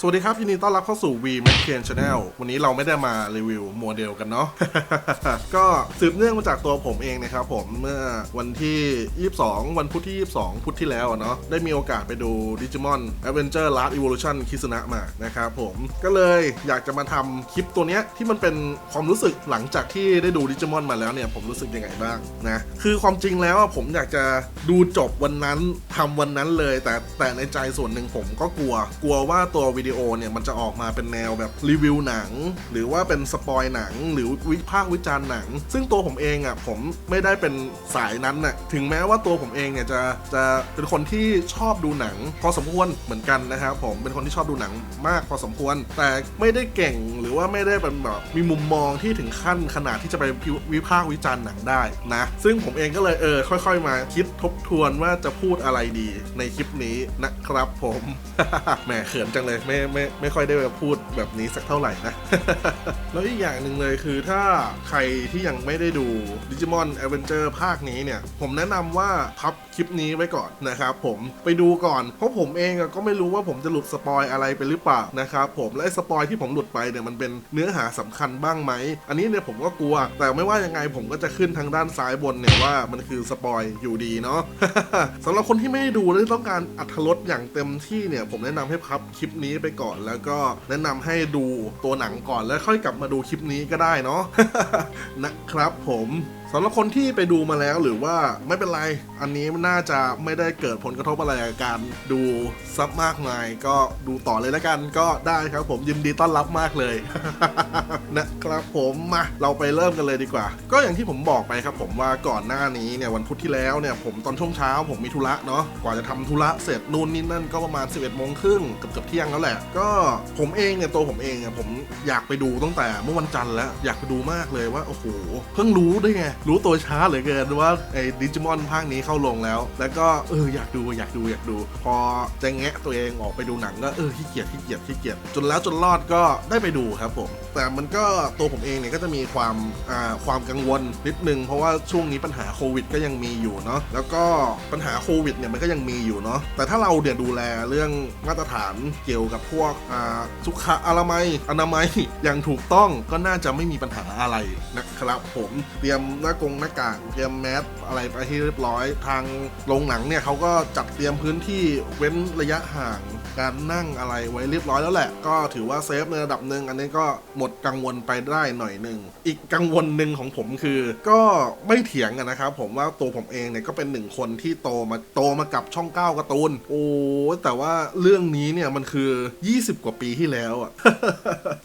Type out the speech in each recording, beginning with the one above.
สวัสดีครับยินดีต้อนรับเข้าสู่ V m a c k i a n Channel วันนี้เราไม่ได้มารีวิวโมเดลกันเนาะ ก็สืบเนื่องมาจากตัวผมเองนะครับผมเมื่อวันที่ 22 วันพุธที่ 22 พุธที่แล้วเนาะได้มีโอกาสไปดู Digimon Adventure Last Evolution คิสุนะมานะครับผมก็เลยอยากจะมาทำคลิปตัวเนี้ยที่มันเป็นความรู้สึกหลังจากที่ได้ดู Digimon มาแล้วเนี่ยผมรู้สึกยังไงบ้างนะคือความจริงแล้วผมอยากจะดูจบวันนั้นทำวันนั้นเลย แต่แต่ในใจส่วนหนึ่งผมก็กลัวกลัวว่าตัววิดีโอเนี่ยมันจะออกมาเป็นแนวแบบรีวิวหนัง หรือว่าเป็นสปอยหนัง หรือวิพากษ์วิจารณ์หนัง ซึ่งตัวผมเองอะผมไม่ได้เป็นสายนั้นน่ะถึงแม้ว่าตัวผมเองเนี่ยจะจะเป็นคนที่ชอบดูหนัง พอสมควรเหมือนกันนะครับผมเป็นคนที่ชอบดูหนังมากพอสมควร แต่ไม่ได้เก่งหรือว่าไม่ได้เป็นแบบมีมุมมองที่ถึงขั้นขนาดที่จะไปวิพากษ์วิจารณ์หนังได้นะ ซึ่งผมเองก็เลยเออค่อยๆ มาคิดทบทวนว่าจะพูดอะไรดีในคลิปนี้นะครับผมแหมเขินจังเลยไม่ไม่ไม่ค่อยได้พูดแบบนี้สักเท่าไหร่นะ แล้วอีกอย่างหนึ่งเลยคือถ้าใครที่ยังไม่ได้ดู Digimon Adventure ภาคนี้เนี่ย ผมแนะนำว่าพับคลิปนี้ไว้ก่อนนะครับผมไปดูก่อน เพราะผมเองก็ไม่รู้ว่าผมจะหลุดสปอยอะไรไปหรือเปล่านะครับผมและสปอยที่ผมหลุดไปเนี่ยมันเป็นเนื้อหาสำคัญบ้างไหม อันนี้เนี่ยผมก็กลัว แต่ไม่ว่ายังไงผมก็จะขึ้นทางด้านซ้ายบนเนี่ยว่ามันคือสปอยอยู่ดีเนาะสำหรับคนที่ไม่ได้ดูและต้องการอัธรสอย่างเต็มที่เนี่ยผมแนะนำให้พับคลิปนี้ไปก่อน แล้วก็แนะนำให้ดูตัวหนังก่อนแล้วค่อยกลับมาดูคลิปนี้ก็ได้เนาะนะครับผม สำหรับคนที่ไปดูมาแล้วหรือว่าไม่เป็นไร อันนี้น่าจะไม่ได้เกิดผลกระทบอะไรกับการดูซับมากมาย ก็ดูต่อเลยแล้วกันก็ได้ครับผมยินดีต้อนรับมากเลยนะครับผมมาเราไปเริ่มกันเลยดีกว่า ก็อย่างที่ผมบอกไปครับผมว่าก่อนหน้านี้เนี่ยวันพุธที่แล้วเนี่ยผมตอนช่วงเช้าผมมีธุระเนาะกว่าจะทำธุระเสร็จนู่นนี่นั่นก็ประมาณ 11โมงครึ่งเกือบเกือบเที่ยงแล้วแหละ ก็ผมเองเนี่ยตัวผมเองเนี่ยผมอยากไปดูตั้งแต่เมื่อวันจันทร์แล้วอยากไปดูมากเลยว่าโอ้โหเพิ่งรู้ได้ไงรู้ตัวช้าเหลือเกินว่าไอ้ดิจิมอนภาคนี้เข้าลงแล้ว แล้วก็เอออยากดูอยากดูอยากดู พอจะแงะตัวเองออกไปดูหนังก็เออขี้เกียจขี้เกียจขี้เกียจจนแล้วจนรอดก็ได้ไปดูครับผม แต่มันก็ตัวผมเองเนี่ยก็จะมีความอ่าความกังวลนิดนึงเพราะว่าช่วงนี้ปัญหาโควิดก็ยังมีอยู่เนาะแล้วก็ปัญหาโควิดเนี่ยมันก็ยังมีอยู่เนาะแต่ถ้าเราเนี่ยดูแลเรื่องมาตรฐานเกี่ยวกับพวกอ่าสุขอนามัยอนามัยอย่างถูกต้องก็น่าจะไม่มีปัญหาอะไรนะครับผมเตรียมน้ากงหน้ากากเตรียมแมสอะไรไปให้เรียบร้อย ทางโรงหนังเนี่ยเขาก็จัดเตรียมพื้นที่เว้นระยะห่างการนั่งอะไรไว้เรียบร้อยแล้วแหละ ก็ถือว่าเซฟในระดับหนึ่งอันนี้ก็หมดกังวลไปได้หน่อยหนึ่งอีกกังวลหนึ่งของผมคือ ก็ไม่เถียงกันนะครับผมว่าตัวผมเองเนี่ยก็เป็นหนึ่งคนที่โตมาโตมากับช่องเก้าการ์ตูนโอ้แต่ว่าเรื่องนี้เนี่ยมันคือ 20 กว่าปีที่แล้วอะ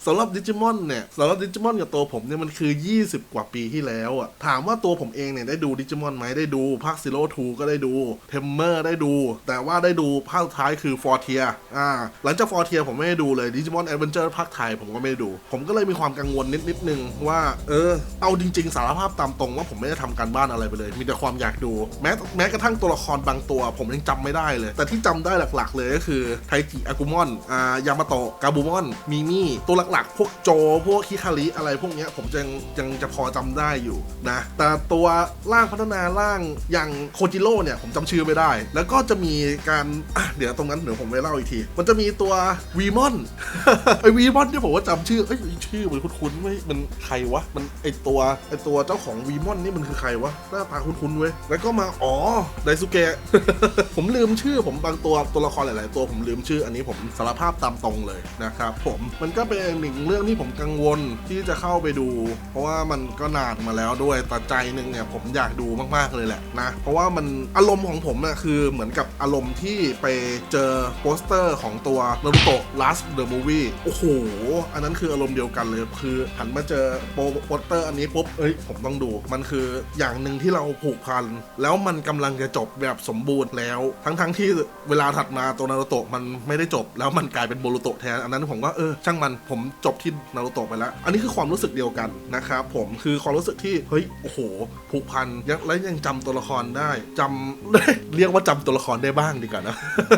สำหรับดิจิมอนเนี่ยสำหรับดิจิมอนกับตัวผมเนี่ยมันคือ 20 กว่าปีที่แล้วอะถามว่าตัวผมเองเนี่ยได้ดูดิจิมอนไหมได้ดูภาคซิโร่ทูก็ได้ดูเทมเมอร์ได้ดู แต่ว่าได้ดูภาคท้ายคือฟอร์เทียอ่าหลังจากฟอร์เทียผมไม่ได้ดูเลยดิจิมอนแอดเวนเจอร์ภาคไทยผมก็ไม่ได้ดู ผมก็เลยมีความกังวลนิดนิดนึงว่า เออ เอาจริง ๆ สารภาพตามตรงว่าผมไม่ได้ทำการบ้านอะไรไปเลย มีแต่ความอยากดูแม้แม้กระทั่งตัวละครบางตัว ผมยังจำไม่ได้เลย แต่ที่จำได้หลักๆ เลยก็คือไทจิอากุมอนอ่ายามาโตะกาบูมอนมีมี่ตัวหลักๆ พวกโจพวกคิคาริอะไรพวกเนี้ยผมยังยังจะพอจำได้อยู่นะแต่ตัวร่างพัฒนาร่างอย่างโคจิโร่เนี่ยผมจำชื่อไม่ได้ แล้วก็จะมีการเดี๋ยวตรงนั้นเดี๋ยวผมไปเล่าอีกที มันจะมีตัววีมอนไอวีมอนที่ผมว่าจำชื่อเอ้ยชื่อมันคุ้นๆไม่มันใครวะมันไอตัวไอตัวเจ้าของวีมอนนี่มันคือใครวะหน้าตาคุ้นๆเว้ยแล้วก็มาอ๋อไดซุเกะผมลืมชื่อผมบางตัวตัวละครหลาย ๆ ตัวผมลืมชื่อ อันนี้ผมสารภาพตามตรงเลยนะครับผมมันก็เป็นหนึ่งเรื่องที่ผมกังวลที่จะเข้าไปดู เพราะว่ามันก็นานมาแล้วด้วยแต่ใจหนึ่งเนี่ยผมอยากดูมากๆเลยแหละนะ เพราะว่ามันอารมณ์ของผมน่ะคือเหมือนกับอารมณ์ที่ไปเจอโปสเตอร์ของตัวนารุโตะ last the movie โอ้โห อันนั้นคืออารมณ์เดียวกันเลย คือหันมาเจอโปสเตอร์อันนี้ปุ๊บเอ้ยผมต้องดู มันคืออย่างหนึ่งที่เราผูกพัน แล้วมันกำลังจะจบแบบสมบูรณ์แล้ว ทั้งๆทที่เวลาถัดมาตัวนารุโตะมันไม่ได้จบ แล้วมันกลายเป็นโบรุโตะแทน อันนั้นผมก็เออช่างมันผมจบที่นารุโตะไปแล้ว อันนี้คือความรู้สึกเดียวกันนะครับผมคือความรู้สึกที่เฮ้ยโอ้โหผูกพันยังและยังจำตัวละครได้จำเรียกว่าจำตัวละครได้บ้างดีกว่านะ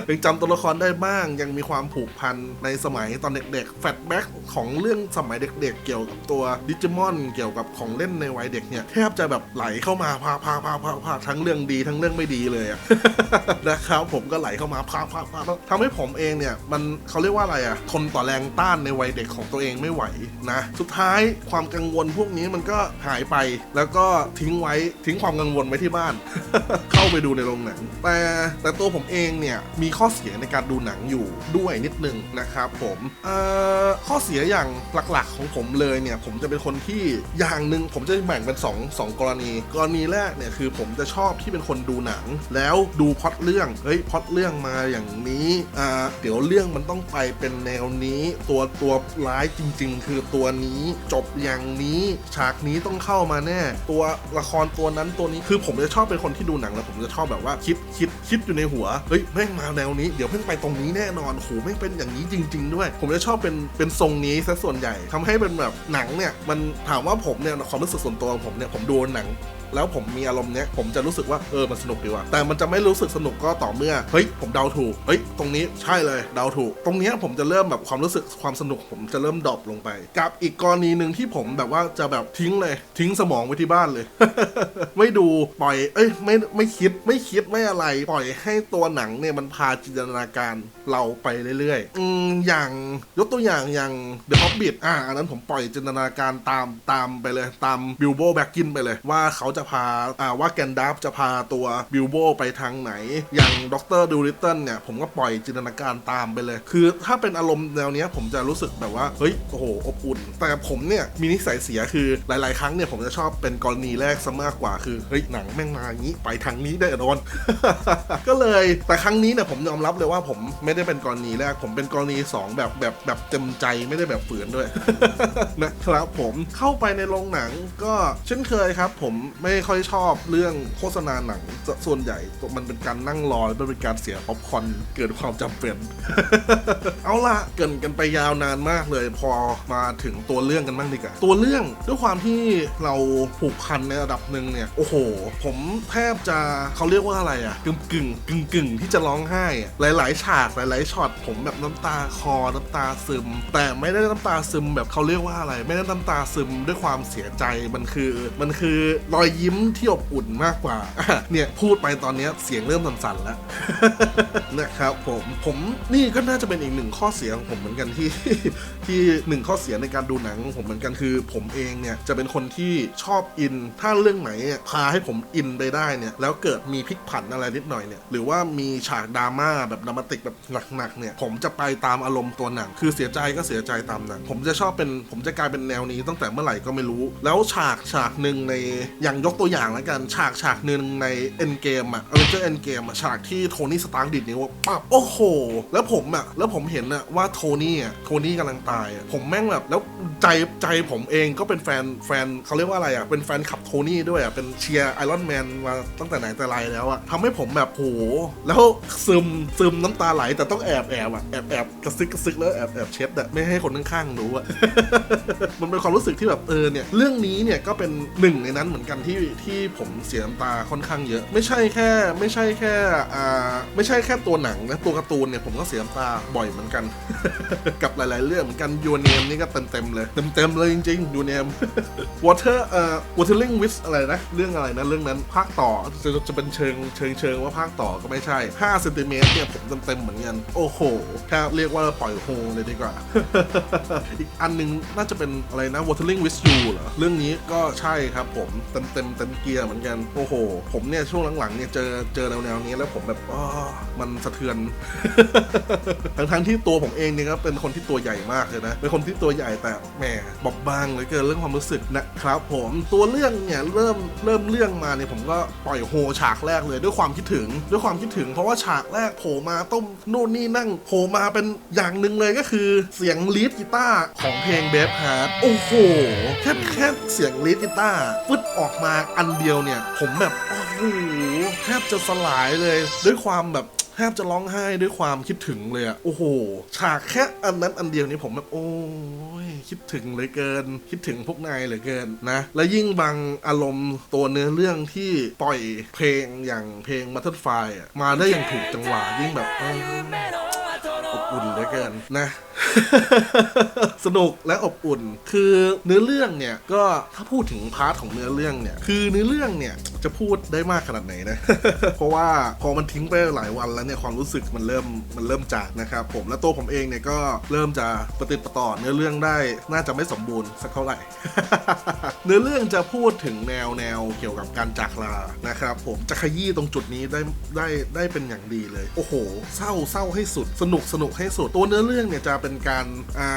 ยังจำตัวละครได้บ้าง ยังมีความผูกพันในสมัยตอนเด็กๆแฟลชแบ็กของเรื่องสมัยเด็กๆ เกี่ยวกับตัวดิจิมอนเกี่ยวกับของเล่นในวัยเด็กเนี่ยแทบจะแบบไหลเข้ามาพาพาพาพาพาทั้งเรื่องดีทั้งเรื่องไม่ดีเลยนะครับผมก็ไหลเข้ามาพาพาพาทำให้ผมเองเนี่ยมันเขาเรียกว่าอะไรอะทนต่อแรงต้านในวัยเด็กของตัวเองไม่ไหวนะ สุดท้ายความกังวลพวกนี้มันก็หายไปแล้วก็ทิ้งไว้ทิ้งความกังวลไว้ที่บ้าน เข้าไปดูในโรงหนัง แต่แต่ตัวผมเองเนี่ยมีข้อเสียในการดูหนังอยู่ด้วยนิดนึงนะครับผมเอ่อข้อเสียอย่างหลักๆ ของผมเลยเนี่ยผมจะเป็นคนที่อย่างหนึ่งผมจะแบ่งเป็น2งสองกรณี กรณีแรกเนี่ยคือผมจะชอบที่เป็นคนดูหนัง แล้วดูพล็อตเรื่องเฮ้ยพล็อตเรื่องมาอย่างนี้อ่าเดี๋ยวเรื่องมันต้องไปเป็นแนวนี้ ตัวตัวร้ายจริง ๆ คือตัวนี้จบอย่างนี้ฉากนี้ต้องเข้ามาแน่ตัวละครตัวนั้นตัวนี้คือผมจะชอบเป็นคนที่ดูหนังแล้วผมจะชอบแบบว่าคิดคิดคิดอยู่ในหัวเฮ้ยแม่งมาแนวนี้เดี๋ยวแม่งไปตรงนี้แน่นอนโหแม่งเป็นอย่างนี้จริง ๆ ด้วย ผมจะชอบเป็นเป็นทรงนี้ซะส่วนใหญ่ทำให้เป็นแบบหนังเนี่ยมันถามว่าผมเนี่ยความรู้สึกส่วนตัวของผมเนี่ยผมดูหนังแล้วผมมีอารมณ์เนี้ยผมจะรู้สึกว่าเออมันสนุกดีว่ะแต่มันจะไม่รู้สึกสนุกก็ต่อเมื่อเฮ้ยผมเดาถูกเฮ้ยตรงนี้ใช่เลยเดาถูก ตรงเนี้ยผมจะเริ่มแบบความรู้สึกความสนุก ผมจะเริ่มดรอปลงไป กับอีกกรณีหนึ่งที่ผมแบบว่าจะแบบทิ้งเลย ทิ้งสมองไว้ที่บ้านเลย ไม่ดูปล่อย เอ้ยไม่ไม่คิดไม่คิดไม่อะไร ปล่อยให้ตัวหนังเนี่ยมันพาจินตนาการเราไปเรื่อยๆอืมอย่างยกตัวอย่างอย่าง The Hobbit อ่าอันนั้นผมปล่อยจินตนาการตามตามไปเลย ตามบิลโบแบ็กกินไปเลยว่าเขาจะพาอ่าว่าแกนดัฟจะพาตัวบิลโบไปทางไหน อย่างด็อกเตอร์ดูริตเติลเนี่ย ผมก็ปล่อยจินตนาการตามไปเลย คือถ้าเป็นอารมณ์แนวเนี้ยผมจะรู้สึกแบบว่า เฮ้ย โอ้โห อบอุ่น แต่ผมเนี่ยมีนิสัยเสียคือหลาย ๆ ครั้งเนี่ย ผมจะชอบเป็นกรณีแรกซะมากกว่าคือ เฮ้ย หนังแม่งมาอย่างนี้ไปทางนี้ได้นอน ก็เลยแต่ครั้งนี้เนี่ยผมยอมรับเลยว่าผมไม่ได้เป็นกรณีแรก ผมเป็นกรณีสองแบบแบบแบบเต็มใจไม่ได้แบบฝืนด้วยนะครับผมเข้าไปในโรงหนังก็เช่นเคยครับ ผมไม่ค่อยชอบเรื่องโฆษณาหนังส่วนใหญ่มันเป็นการนั่งรอและเป็นการเสียป๊อปคอนเกิดความจำเป็น เอาล่ะเกินกันไปยาวนานมากเลยพอมาถึงตัวเรื่องกันบ้างดีกว่า ตัวเรื่องด้วยความที่เราผูกพันในระดับหนึ่งเนี่ย โอ้โห ผมแทบจะเขาเรียกว่าอะไรอะกึ่งกึ่งกึ่งกึ่งที่จะร้องไห้หลาย ๆ ฉากหลาย ๆช็อตผมแบบน้ำตาคอน้ำตาซึม แต่ไม่ได้น้ำตาซึมแบบเขาเรียกว่าอะไร ไม่ได้น้ำตาซึมด้วยความเสียใจมันคือมันคือรอยยิ้มที่อบอุ่นมากกว่า เนี่ยพูดไปตอนนี้เสียงเริ่มสั่นๆแล้วนะครับผมผมนี่ก็น่าจะเป็นอีกหนึ่งข้อเสียของผมเหมือนกันที่ที่หนึ่งข้อเสียในการดูหนังของผมเหมือนกันคือผมเองเนี่ยจะเป็นคนที่ชอบอิน ถ้าเรื่องไหนพาให้ผมอินไปได้เนี่ยแล้วเกิดมีพลิกผันอะไรนิดหน่อยเนี่ยหรือว่ามีฉากดราม่าแบบดรามาติกแบบหนักๆเนี่ยผมจะไปตามอารมณ์ตัวหนัง คือเสียใจก็เสียใจตามหนังผมจะชอบเป็นผมจะกลายเป็นแนวนี้ตั้งแต่เมื่อไหร่ก็ไม่รู้ แล้วฉากฉากหนึ่งในอย่างยกตัวอย่างแล้วกันฉากฉากหนึ่งในเอ็นเกมอะเอเจอร์เอ็นเกมอะฉากที่โทนี่สตาร์กดิดนิ้วปั๊บโอ้โห แล้วผมอะแล้วผมเห็นอะว่าโทนี่อะโทนี่กำลังตายอะผมแม่งแบบแล้วใจใจผมเองก็เป็นแฟนแฟนเขาเรียกว่าอะไรอะเป็นแฟนขับโทนี่ด้วยอะเป็นเชียร์ไอรอนแมนมาตั้งแต่ไหนแต่ไรแล้วอะทำให้ผมแบบโหแล้วซึมซึมน้ำตาไหลแต่ต้องแอบแอบอะแอบแอบกระซึกกระซึกแล้วแอบแอบเช็ดอะไม่ให้คนข้างๆรู้อะมันเป็นความรู้สึกที่แบบเออเนี่ยเรื่องนี้เนี่ยก็เป็นหนึ่งในนั้นเหมือนกันที่ที่ผมเสียน้ำตาค่อนข้างเยอะ ไม่ใช่แค่ไม่ใช่แค่อ่าไม่ใช่แค่ตัวหนังนะตัวการ์ตูนเนี่ยผมก็เสียน้ำตาบ่อยเหมือนกัน กับหลาย ๆ เรื่องเหมือนกันยูเนมนี่ก็เต็มเต็มเลยเต็มเต็มเลยจริงๆยูเนม Water เอ่อ Watering with อะไรนะ เรื่องอะไรนะเรื่องนั้นภาคต่อจะจะเป็นเชิงเชิงเชิงว่าภาคต่อก็ไม่ใช่5เซนติเมตรเนี่ยผมเต็มเต็มเหมือนกันโอ้โหแค่เรียกว่าปล่อยโฮเลยดีกว่า อีกอันหนึงน่าจะเป็นอะไรนะ Watering with You เหรอเรื่องนี้ก็ใช่ครับผมเต็มเต็มเต็มเกียร์เหมือนกันโอ้โห ผมเนี่ยช่วงหลังๆเนี่ยเจอเจอแนวๆนี้แล้วผมแบบอ้อมันสะเทือนทั้งทั้งๆที่ตัวผมเองเนี่ยก็เป็นคนที่ตัวใหญ่มากเลยนะเป็นคนที่ตัวใหญ่แต่แหมบอบบางเลยเกินเรื่องความรู้สึกนะครับผมตัวเรื่องเนี่ยเริ่มเริ่มเรื่องมาเนี่ยผมก็ปล่อยโฮฉากแรกเลยด้วยความคิดถึงด้วยความคิดถึง เพราะว่าฉากแรกโผล่มาต้มนู่นนี่นั่งโผล่มาเป็นอย่างหนึ่งเลยก็คือเสียงลีดกีตาร์ของเพลงเบฟฮาร์ดโอ้โหแค่แค่เสียงลีดกีตาร์ฟึดออกมาอันเดียวเนี่ย ผมแบบโอ้โหแทบจะสลายเลย ด้วยความแบบแทบจะร้องไห้ด้วยความคิดถึงเลยอะโอ้โห ฉากแค่อันนั้นอันเดียวนี้ผมแบบโอ้ยคิดถึงเลือเกิน คิดถึงพวกนายเลือเกินนะ และยิ่งบางอารมณ์ตัวเนื้อเรื่องที่ปล่อยเพลงอย่างเพลง Butterfly อะมาได้อย่างถูกจังหวะยิ่งแบบ อบอุ่นเหลือเกินนะ สนุกและอบอุ่น คือเนื้อเรื่องเนี่ยก็ถ้าพูดถึงพาร์ทของเนื้อเรื่องเนี่ย คือเนื้อเรื่องเนี่ยจะพูดได้มากขนาดไหนนะ เพราะว่าพอมันทิ้งไปหลายวันแล้วเนี่ยความรู้สึกมันเริ่มมันเริ่มจากนะครับผมและตัวผมเองเนี่ยก็เริ่มจะปฏิประต่อเนื้อเรื่องได้น่าจะไม่สมบูรณ์สักเท่าไหร่ เนื้อเรื่องจะพูดถึงแนวแนวเกี่ยวกับการจากลานะครับผมจะขยี้ตรงจุดนี้ได้ได้ได้เป็นอย่างดีเลย โอ้โห เศร้าเศร้าให้สุด สนุกสนุกให้สุด ตัวเนื้อเรื่องเนี่ยจะเป็นการ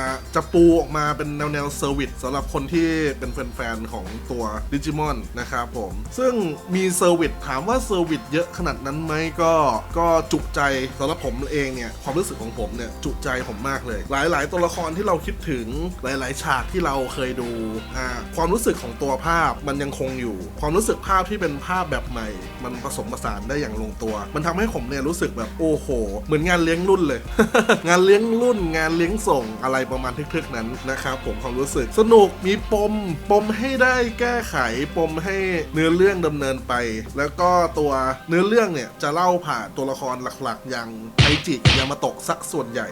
าจะปูออกมาเป็นแนวแนวเซอร์วิสสำหรับคนที่เป็นแฟนๆของตัวดิจิมอนนะครับผม ซึ่งมีเซอร์วิสถามว่าเซอร์วิสเยอะขนาดนั้นไหมก็ก็จุใจสำหรับผมเองเนี่ยความรู้สึกของผมเนี่ยจุใจผมมากเลย หลาย ๆ ตัวละครที่เราคิดถึงหลาย ๆ ฉากที่เราเคยดูความรู้สึกของตัวภาพมันยังคงอยู่ ความรู้สึกภาพที่เป็นภาพแบบใหม่ มันผสมผสานได้อย่างลงตัว มันทำให้ผมเนี่ยรู้สึกแบบโอ้โห เหมือนงานเลี้ยงรุ่นเลยงานเลี้ยงรุ่นงานเลี้ยงส่งอะไรประมาณทึกๆนั้นนะครับผมความรู้สึกสนุกมีปม ปมให้ได้แก้ไขปมให้เนื้อเรื่องดำเนินไป แล้วก็ตัวเนื้อเรื่องเนี่ยจะเล่าผ่านตัวละครหลักๆ อย่างไอจิยามาโตะสักส่วนใหญ่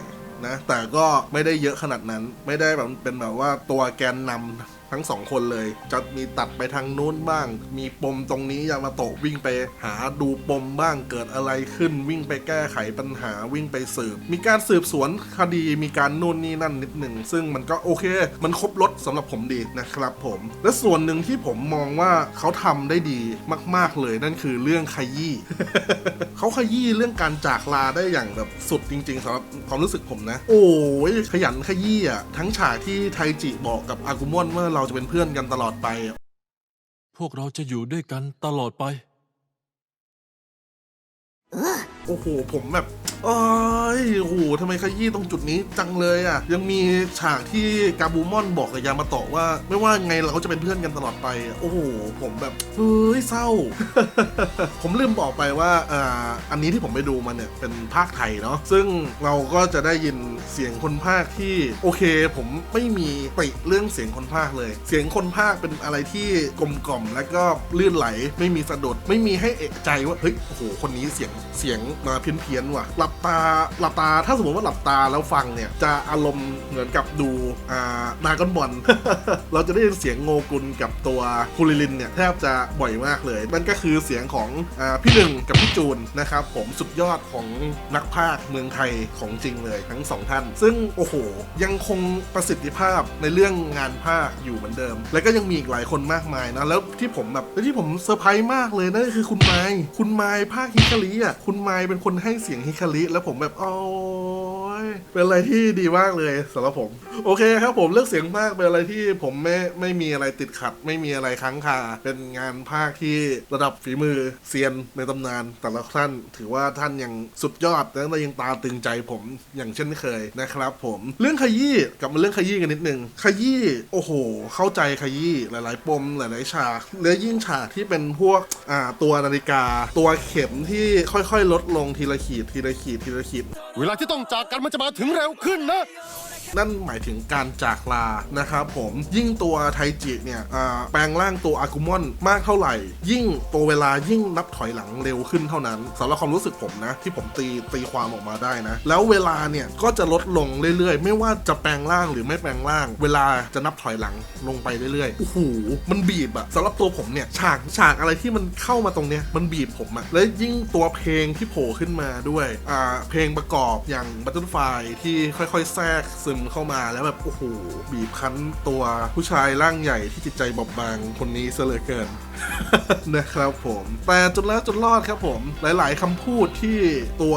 นะแต่ก็ไม่ได้เยอะขนาดนั้น ไม่ได้แบบเป็นแบบว่าตัวแกนนำ ทั้งสองคนเลย จะมีตัดไปทางนู้นบ้าง มีปมตรงนี้ยามาโตะวิ่งไปหาดูปมบ้างเกิดอะไรขึ้น วิ่งไปแก้ไขปัญหาวิ่งไปสืบ มีการสืบสวนคดีมีการนู่นนี่นั่นนิดหนึ่งซึ่งมันก็โอเค มันครบรถสำหรับผมดีนะครับผม และส่วนหนึ่งที่ผมมองว่าเขาทำได้ดีมาก ๆเลยนั่นคือเรื่องขยี้เขาขยี้เรื่องการจากลาได้อย่างแบบสุดจริงๆสำหรับความรู้สึกผมนะ โอ้ยขยันขยี้อะทั้งฉากที่ไทจิบอกกับอากุมอนว่าเราจะเป็นเพื่อนกันตลอดไปอะพวกเราจะอยู่ด้วยกันตลอดไป โอ้โหผมแบบเอ้ยโอ้โหทำไมขยี้ตรงจุดนี้จังเลยอะ ยังมีฉากที่กาบูมอนบอกกับยามาโตะว่า ไม่ว่าไงเราก็จะเป็นเพื่อนกันตลอดไป โอ้โห ผมแบบ เฮ้ยเศร้า ผมลืมบอกไปว่าอ่าอันนี้ที่ผมไปดูมาเนี่ย เป็นภาคไทยเนาะ ซึ่งเราก็จะได้ยินเสียงคนภาคที่โอเค ผมไม่มีติเรื่องเสียงคนภาคเลย เสียงคนภาคเป็นอะไรที่กลมกล่อมและก็ลื่นไหล ไม่มีสะดุด ไม่มีให้เอกใจว่า เฮ้ย โอ้โห คนนี้เสียง เสียงมาเพี้ยนๆว่ะ หลับตาหลับตาถ้าสมมติว่าหลับตาแล้วฟังเนี่ย จะอารมณ์เหมือนกับดูอ่าดากอนบอลเราจะได้ยินเสียงโงกุลกับตัวคูริลินเนี่ยแทบจะบ่อยมากเลยมันก็คือเสียงของอาพี่หนึ่งกับพี่จูนนะครับผมสุดยอดของนักพากย์เมืองไทยของจริงเลยทั้งสองท่าน ซึ่งโอ้โห ยังคงประสิทธิภาพในเรื่องงานพากย์อยู่เหมือนเดิม แล้วก็ยังมีอีกหลายคนมากมายนะแล้วที่ผมแบบแล้วที่ผมเซอร์ไพรส์มากเลยนั่นก็คือคุณไมค์คุณไมค์ภาคฮิคาริอะคุณไมค์เป็นคนให้เสียงฮิคาริแล้วผมแบบอ๋อ ยเป็นอะไรที่ดีมากเลยสำหรับผม โอเคครับผมเลือกเสียงภาคเป็นอะไรที่ผมไม่ไม่มีอะไรติดขัด ไม่มีอะไรค้างคา เป็นงานภาคที่ระดับฝีมือเซียนในตำนาน แต่ละท่านถือว่าท่านยังสุดยอดและยังตาตึงใจผมอย่างเช่นเคยนะครับ ผมเรื่องขยี้กลับมาเรื่องขยี้กันนิดนึงขยี้โอ้โห เข้าใจขยี้หลาย ๆ ปมหลาย ๆ ฉากและยิ่งฉากที่เป็นพวกอ่าตัวนาฬิกา ตัวเข็มที่ค่อย ๆ ลดลงทีละขีดทีละขีดทีละขีด เวลาที่ต้องจากกันมันจะมาถึงเร็วขึ้นนะ นั่นหมายถึงการจากลานะครับผมยิ่งตัวไทจิเนี่ยแปลงร่างตัวอากุมอนมากเท่าไหร่ ยิ่งตัวเวลายิ่งนับถอยหลังเร็วขึ้นเท่านั้นสำหรับความรู้สึกผมนะ ที่ผมตีตีความออกมาได้นะ แล้วเวลาเนี่ยก็จะลดลงเรื่อยๆ ไม่ว่าจะแปลงร่างหรือไม่แปลงร่าง เวลาจะนับถอยหลังลงไปเรื่อยๆโอ้โหมันบีบอะสำหรับตัวผมเนี่ยฉากฉากอะไรที่มันเข้ามาตรงเนี้ยมันบีบผมอะและยิ่งตัวเพลงที่โผล่ขึ้นมาด้วยอ่าเพลงประกอบอย่าง Butterfly ที่ค่อยๆ แทรกซึมเข้ามาแล้วแบบโอ้โหบีบคั้นตัวผู้ชายร่างใหญ่ที่จิตใจบอบบางคนนี้ซะเหลือเกิน นะครับผมแต่จนแล้วจนรอดครับผม หลาย ๆคำพูดที่ตัว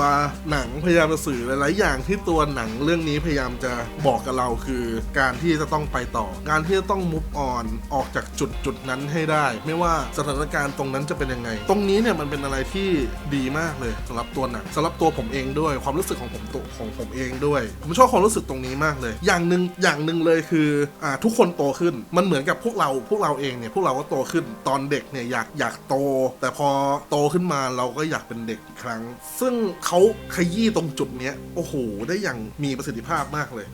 หนังพยายามจะสื่อหลาย ๆ อย่างที่ตัวหนังเรื่องนี้พยายามจะบอกกับเราคือ การที่จะต้องไปต่อ การที่จะต้องมุฟออนออกจากจุดจุดนั้นให้ได้ ไม่ว่าสถานการณ์ตรงนั้นจะเป็นยังไง ตรงนี้เนี่ยมันเป็นอะไรที่ดีมากเลยสำหรับตัวหนังสำหรับตัวผมเองด้วยความรู้สึกของผมตัวของผมเองด้วย ผมชอบความรู้สึกตรงนี้มากเลย อย่างหนึ่งอย่างหนึ่งเลยคืออ่าทุกคนโตขึ้นมันเหมือนกับพวกเราพวกเราเองเนี่ยพวกเราก็โตขึ้นตอนเด็กเนี่ยอยากอยากโต แต่พอโตขึ้นมาเราก็อยากเป็นเด็กอีกครั้ง ซึ่งเขาขยี้ตรงจุดเนี้ยโอ้โหได้อย่างมีประสิทธิภาพมากเลย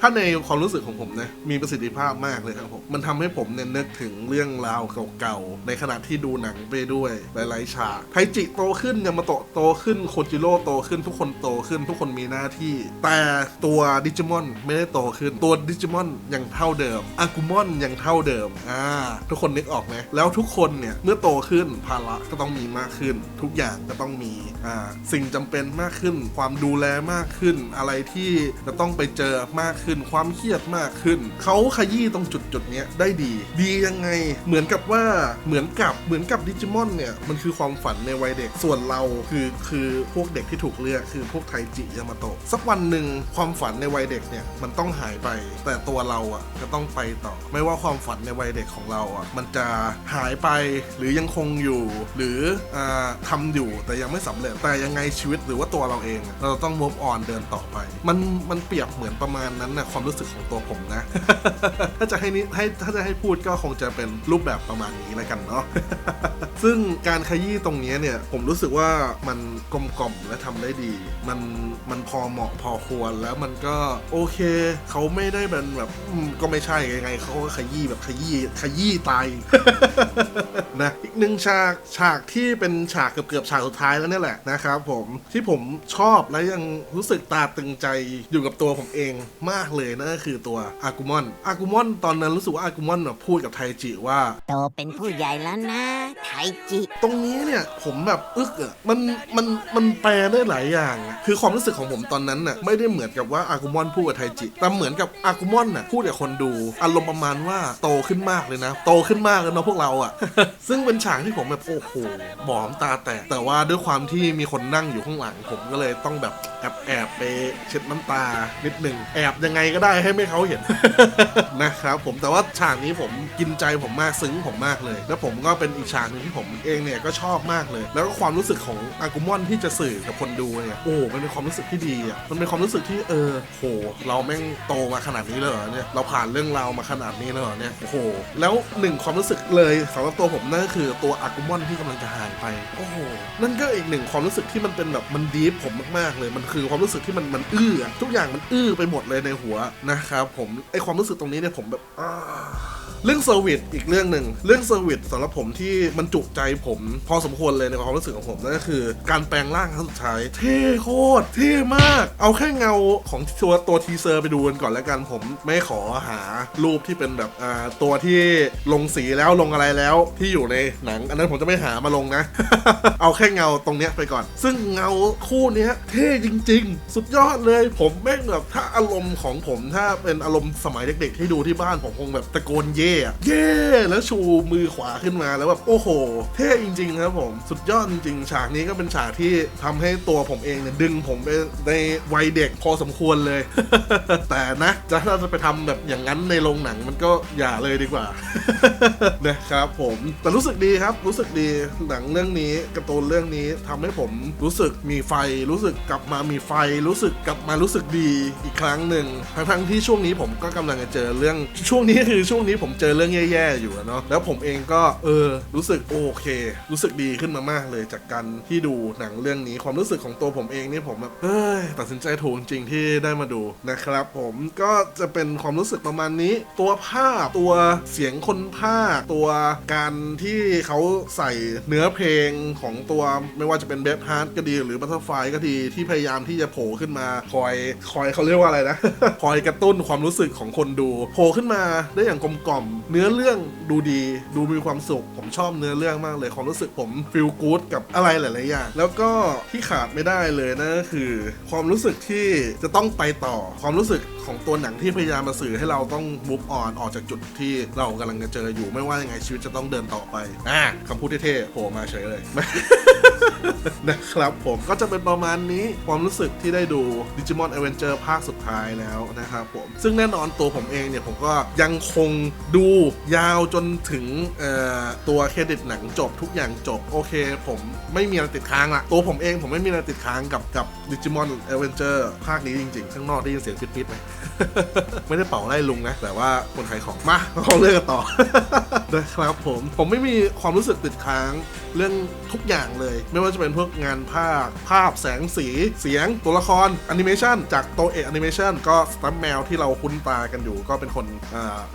ถ้าในความรู้สึกของผมนะมีประสิทธิภาพมากเลยครับผมมันทำให้ผมเนี่ยนึกถึงเรื่องราวเก่าๆในขณะที่ดูหนังไปด้วยหลายๆฉากไทจิโตขึ้นยามาโตะโตขึ้นโคจิโร่โตขึ้นทุกคนโตขึ้นทุกคนมีหน้าที่ แต่ตัวดิจิมอนไม่ได้โตขึ้นตัวดิจิมอนยังเท่าเดิมอากุมอนยังเท่าเดิมอ่าทุกคนนึกออกไหมแล้วทุกคนเนี่ยเมื่อโตขึ้นภาระก็ต้องมีมากขึ้น ทุกอย่างก็ต้องมีอ่าสิ่งจำเป็นมากขึ้น ความดูแลมากขึ้น อะไรที่จะต้องไปเจอมากขึ้น ความเครียดมากขึ้นเขาขยี้ตรงจุดจุดนี้ได้ดี ดียังไงเหมือนกับว่าเหมือนกับเหมือนกับดิจิมอนเนี่ยมันคือความฝันในวัยเด็กส่วนเราคือคือพวกเด็กที่ถูกเลือกคือพวกไทจิยามาโตะสักวันหนึ่งความฝันในวัยเด็กเนี่ยมันต้องหายไป แต่ตัวเราอะจะต้องไปต่อ ไม่ว่าความฝันในวัยเด็กของเราอะมันจะหายไปหรือยังคงอยู่ หรืออทำอยู่แต่ยังไม่สำเร็จแต่ยังไงชีวิตหรือว่าตัวเราเอง เราต้อง move on เดินต่อไป มันมันเปรียบเหมือนประมาณนั้นนะความรู้สึกของตัวผมนะ ถ้าจะให้นิให้ถ้าจะให้พูดก็คงจะเป็นรูปแบบประมาณนี้แล้วกันเนาะซึ่งการขยี้ตรงนี้เนี่ยผมรู้สึกว่ามันกลมกล่อมและทำได้ดี มันมันพอเหมาะพอควรแล้วมันก็โอเค เขาไม่ได้เป็นแบบก็ไม่ใช่ยังไงเขาก็ขยี้แบบขยี้ขยี้ตายนะอีกหนึ่งฉากฉากที่เป็นฉากเกือบเกือบๆฉากสุดท้ายแล้วเนี่ยแหละนะครับผมที่ผมชอบและยังรู้สึกตาตึงใจอยู่กับตัวผมเองมากเลยนั่นก็คือตัวอากุมอนอากุมอนตอนนั้นรู้สึกว่าอากุมอนน่ะพูดกับไทจิว่าโตเป็นผู้ใหญ่แล้วนะ ไทจิ ตรงนี้เนี่ยผมแบบอึกอะมันมันมันแปลได้หลายอย่างอะคือความรู้สึกของผมตอนนั้นน่ะไม่ได้เหมือนกับว่าอากุมอนพูดกับไทจิแต่เหมือนกับอากุมอนน่ะพูดกับคนดู อารมณ์ประมาณว่าโตขึ้นมากเลยนะ โตขึ้นมากเลยพวกเราอะซึ่งเป็นฉากที่ผมแบบโอ้โหหมอมตาแตก แต่ว่าด้วยความที่มีคนนั่งอยู่ข้างหลัง ผมก็เลยต้องแบบแอบแอบไปเช็ดน้ำตานิดหนึ่งแอบยังไงก็ได้ให้ไม่เขาเห็น นะครับผมแต่ว่าฉากนี้ผมกินใจผมมากซึ้งผมมากเลย แล้วผมก็เป็นอีกฉากหนึ่งที่ผมเองเนี่ยก็ชอบมากเลย แล้วก็ความรู้สึกของอากุมอนที่จะสื่อกับคนดูเนี่ยโอ้มันเป็นความรู้สึกที่ดีอะมันเป็นความรู้สึกที่เออโหเราแม่งโตมาขนาดนี้เลยเหรอเนี่ยเราผ่านเรื่องราวมาขนาดนี้เลยเหรอเนี่ยโอ้โหแล้วหนึ่งความรู้สึกเลยสำหรับตัวผมนั่นก็คือตัวอากุมอนที่กำลังจะหายไป โอ้โห นั่นก็อีกหนึ่งความรู้สึกที่มันเป็นแบบมันดีฟผมมากๆเลย มันคือความรู้สึกที่มันมันอื้ออะทุกอย่างมันอื้อไปหมดเลยในหัวนะครับผมไอความรู้สึกตรงนี้เนี่ยผมแบบอ่าเรื่องเซอร์วิสอีกเรื่องหนึ่งเรื่องเซอร์วิสสำหรับผมที่มันจุใจผม พอสมควรเลยในความรู้สึกของผมนั่นก็คือ การแปลงร่างครั้งสุดท้ายเท่โคตรเท่มาก เอาแค่เงาของตัวตัวทีเซอร์ไปดูกันก่อนแล้วกันผมไม่ขอหารูปที่เป็นแบบอ่าตัวที่ลงสีแล้วลงอะไรแล้วที่อยู่ในหนัง อันนั้นผมจะไม่หามาลงนะ เอาแค่เงาตรงเนี้ยไปก่อน ซึ่งเงาคู่เนี้ยเท่จริง ๆ สุดยอดเลย ผมแม่งแบบถ้าอารมณ์ของผมถ้าเป็นอารมณ์สมัยเด็กๆ ที่ดูที่บ้านผมคงแบบตะโกนเย่อะเย่แล้วชูมือขวาขึ้นมาแล้วแบบโอ้โห เท่จริง ๆ ครับผมสุดยอดจริงๆฉากนี้ก็เป็นฉากที่ทำให้ตัวผมเองเนี่ยดึงผมไปในวัยเด็กพอสมควรเลย แต่นะจะถ้าจะไปทำแบบอย่างนั้นในโรงหนังมันก็อย่าเลยดีกว่านะครับผมแต่รู้สึกดีครับรู้สึกดีหนังเรื่องนี้การ์ตูนเรื่องนี้ทำให้ผมรู้สึกมีไฟ รู้สึกกลับมามีไฟ รู้สึกกลับมารู้สึกดีอีกครั้งหนึ่งทั้งทั้งที่ช่วงนี้ผมก็กำลังจะเจอเรื่องช่วงนี้คือช่วงนี้ผมเจอเรื่องแย่ๆอยู่เนาะแล้วผมเองก็เออรู้สึกโอเค รู้สึกดีขึ้นมามากเลยจากการที่ดูหนังเรื่องนี้ความรู้สึกของตัวผมเองนี่ผมแบบเฮ้ยตัดสินใจถูกจริงๆที่ได้มาดูนะครับผมก็จะเป็นความรู้สึกประมาณนี้ ตัวภาพตัวเสียงคนภาคตัวการที่เขาใส่เนื้อเพลงของตัวไม่ว่าจะเป็นเบฟฮาร์ดก็ดีหรือบัตเตอร์ไฟก็ดีที่พยายามที่จะโผล่ขึ้นมาคอยคอยเขาเรียกว่าอะไรนะ คอยกระตุ้นความรู้สึกของคนดูโผล่ขึ้นมาได้อย่างกลมกล่อม เนื้อเรื่องดูดี ดูมีความสุข ผมชอบเนื้อเรื่องมากเลยความรู้สึกผมฟีลกู๊ดกับอะไรหลาย ๆ อย่าง แล้วก็ที่ขาดไม่ได้เลยนั่นก็คือ ความรู้สึกที่จะต้องไปต่อความรู้สึกของตัวหนังที่พยายามมาสื่อให้เราต้อง move on ออกจากจุดที่เรากำลังจะเจออยู่ไม่ว่ายังไงชีวิตจะต้องเดินต่อไปอะคำพูดเท่ๆโผล่มาเฉยเลย นะครับผมก็จะเป็นประมาณนี้ความรู้สึกที่ได้ดู Digimon Adventure ภาคสุดท้ายแล้วนะครับผม ซึ่งแน่นอนตัวผมเองเนี่ย ผมก็ยังคงดูยาวจนถึงเอ่อตัวเครดิตหนังจบทุกอย่างจบ โอเค ผมไม่มีอะไรติดค้างละตัวผมเองผมไม่มีอะไรติดค้างกับกับ Digimon Adventure ภาคนี้จริงๆ ข้างนอกได้ยินเสียงปิดๆไหมไม่ได้เป่าไล่ลุงนะ แต่ว่าคนขายของมาเราเรื่อกต่อนะครับผมผมไม่มีความรู้สึกติดค้างเรื่องทุกอย่างเลยไม่ว่าจะเป็นพวกงานภาพภาพแสงสีเสียงตัวละครแอนิเมชันจากโตเอะแอนิเมชันก็สตัมแมวที่เราคุ้นตากันอยู่ ก็เป็นคน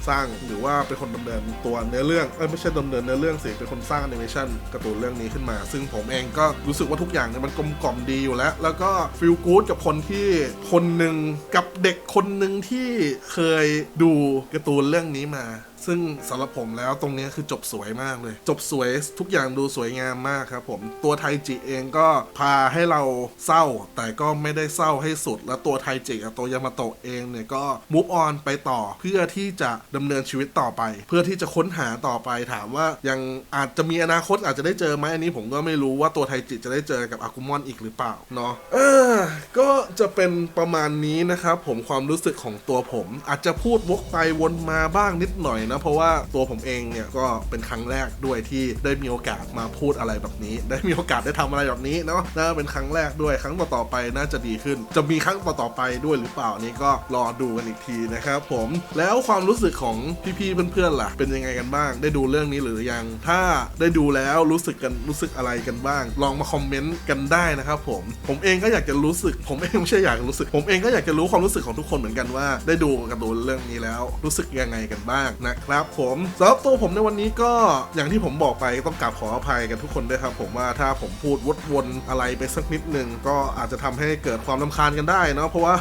สร้างหรือว่าเป็นคนดำเนินตัวเนื้อเรื่องไม่ใช่ดำเนินเนื้อเรื่องสิเป็นคนสร้างแอนิเมชันการ์ตูนเรื่องนี้ขึ้นมา ซึ่งผมเองก็รู้สึกว่าทุกอย่างเนี่ยมันกลมกล่อมดีอยู่แล้ว แล้วก็ฟีลกู๊ดกับคนที่คนหนึ่งกับเด็กคนหนึ่งที่เคยดูการ์ตูนเรื่องนี้มา ซึ่งสำหรับผมแล้วตรงนี้คือจบสวยมากเลย จบสวยทุกอย่างดูสวยงามมากครับผมตัวไทจิเองก็พาให้เราเศร้า แต่ก็ไม่ได้เศร้าให้สุด แล้วตัวไทจิกับตัวยามาโตะเองเนี่ยก็มูฟออนไปต่อเพื่อที่จะดำเนินชีวิตต่อไป เพื่อที่จะค้นหาต่อไปถามว่ายังอาจจะมีอนาคตอาจจะได้เจอไหมอันนี้ผมก็ไม่รู้ว่าตัวไทจิจะได้เจอกับอากุมอนอีกหรือเปล่าเนาะเออก็จะเป็นประมาณนี้นะครับผมความรู้สึกของตัวผม อาจจะพูดวกไปวนมาบ้างนิดหน่อยนะเพราะว่าตัวผมเองเนี่ยก็เป็นครั้งแรกด้วยที่ได้มีโอกาสมาพูดอะไรแบบนี้ ได้มีโอกาสได้ทำอะไรแบบนี้เนาะน่าเป็นครั้งแรกด้วยครั้งต่อๆไปน่าจะดีขึ้น จะมีครั้งต่อๆไปด้วยหรือเปล่านี่ก็รอดูกันอีกทีนะครับผมแล้วความรู้สึกของพี่ๆเพื่อนๆล่ะ เป็นยังไงกันบ้าง ได้ดูเรื่องนี้หรือยัง ถ้าได้ดูแล้วรู้สึกกันรู้สึกอะไรกันบ้าง ลองมาคอมเมนต์กันได้นะครับผมผมเองก็อยากจะรู้สึก ผมเองไม่ใช่อยากรู้สึก ผมเองก็อยากจะรู้ความรู้สึกของทุกคนเหมือนกันว่า ได้ดูการ์ตูนเรื่องนี้แล้ว รู้สึกยังไงกันบ้างนะครับผมสำหรับตัวผมในวันนี้ก็อย่างที่ผมบอกไปต้องกราบขออภัยกันทุกคนด้วยครับผมว่าถ้าผมพูดวดวนอะไรไปสักนิดหนึ่งก็อาจจะทำให้เกิดความลำคาญกันได้เนาะเพราะว่า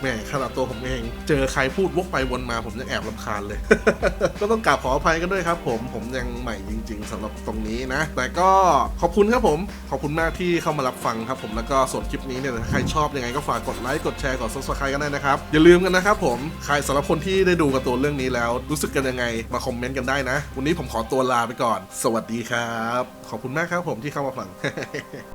แหมขนาดตัวผมเอง เจอใครพูดวกไปวนมาผมยังแอบลำคาญเลย ก็ต้องกราบขออภัยกันด้วยครับ ผมผมยังใหม่จริง ๆสำหรับตรงนี้นะ แต่ก็ขอบคุณครับผม ขอบคุณมากที่เข้ามารับฟังครับผมแล้วก็ส่วนคลิปนี้เนี่ยใครชอบยังไงก็ฝากกดไลค์กดแชร์กด subscribe กันได้นะครับอย่าลืมกันนะครับผมใครสำหรับคนที่ได้ดูการ์ตูนเรื่องนี้แล้วรู้สึกกันยังไง มาคอมเมนต์กันได้นะ วันนี้ผมขอตัวลาไปก่อน สวัสดีครับ ขอบคุณมากครับผมที่เข้ามาฟัง